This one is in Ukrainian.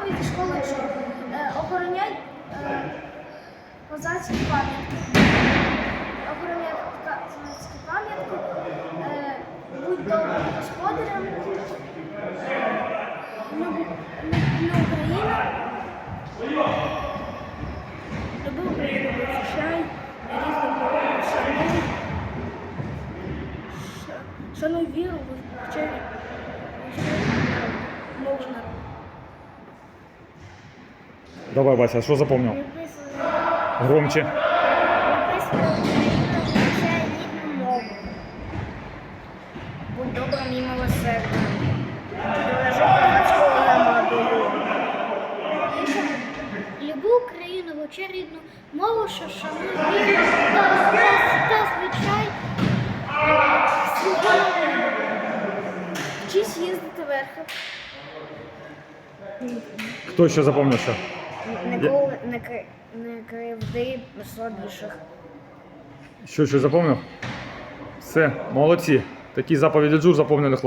заповідь школи, що е, охороняй е, козацькі пам'ятки. Охороняй козацькі пам'ятки, е, будь добрим господарем, люби, люби Україну. Люби Україну, захищай, різну шануй. Шануй віру, вивчай мову народу. Давай, Вася, що запомнив? Громче. Рідну мову. Будь добрим і милосердним. Дорожи козацького народу. Люби Україну, вивчай рідну мову, що шануй віру та, та, та звичай свого народу. Вчись їздити верхом. Хто ще запомнився? Ніколи не, кри- не кривди слабіших. Що що запомнив? Все, молодці. Такі заповіді Джур заповнили хлопці.